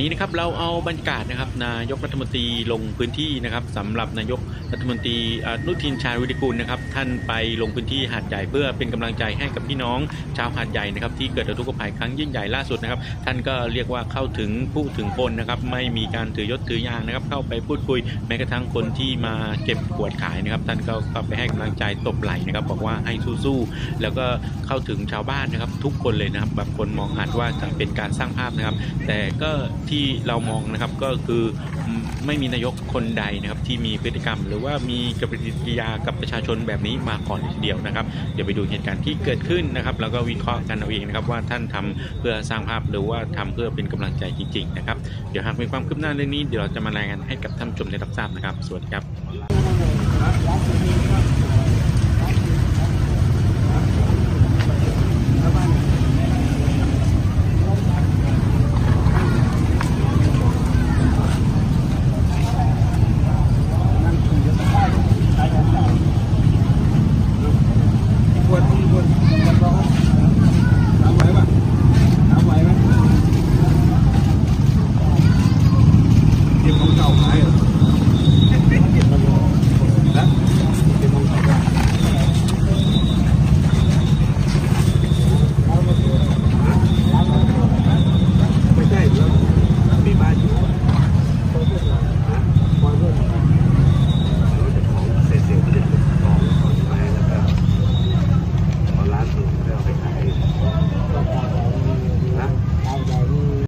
นี้นะครับเราเอาบรรยากาศนะครับนายกรัฐมนตรีลงพื้นที่นะครับสำหรับนายกรัฐมนตรีนุทินชาญวิริกุลนะครับท่านไปลงพื้นที่หาดใหญ่เพื่อเป็นกำลังใจให้กับพี่น้องชาวหาดใหญ่นะครับที่เกิดอุทกภัยครั้งยิ่งใหญ่ล่าสุดนะครับท่านก็เรียกว่าเข้าถึงผู้ถึงคนนะครับไม่มีการถือยศถือยางนะครับเข้าไปพูดคุยแม้กระทั่งคนที่มาเก็บขวดขายนะครับท่านก็เข้าไปให้กำลังใจตบไหล่นะครับบอกว่าให้สู้ๆแล้วก็เข้าถึงชาวบ้านนะครับทุกคนเลยนะครับบางคนมองอาจว่าจะเป็นการสร้างภาพนะครับ แต่ก็ที่เรามองนะครับก็คือไม่มีนายกคนใดนะครับที่มีพฤติกรรม หรือว่ามีกปฏิกิริยากับประชาชนแบบนี้มาก่อนทีเดียวนะครับ เดี๋ยวไปดูเหตุการณ์ที่เกิดขึ้นนะครับ แล้วก็วิเคราะห์กันเอาเองนะครับว่าท่านทำเพื่อสร้างภาพหรือว่าทำเพื่อเป็นกำลังใจจริงๆนะครับเดี๋ยวหากมีความคืบหน้าเรื่องนี้เดี๋ยวเราจะมารายงานให้กับท่านชมได้รับทราบนะครับ สวัสดีครับ what buat buat buat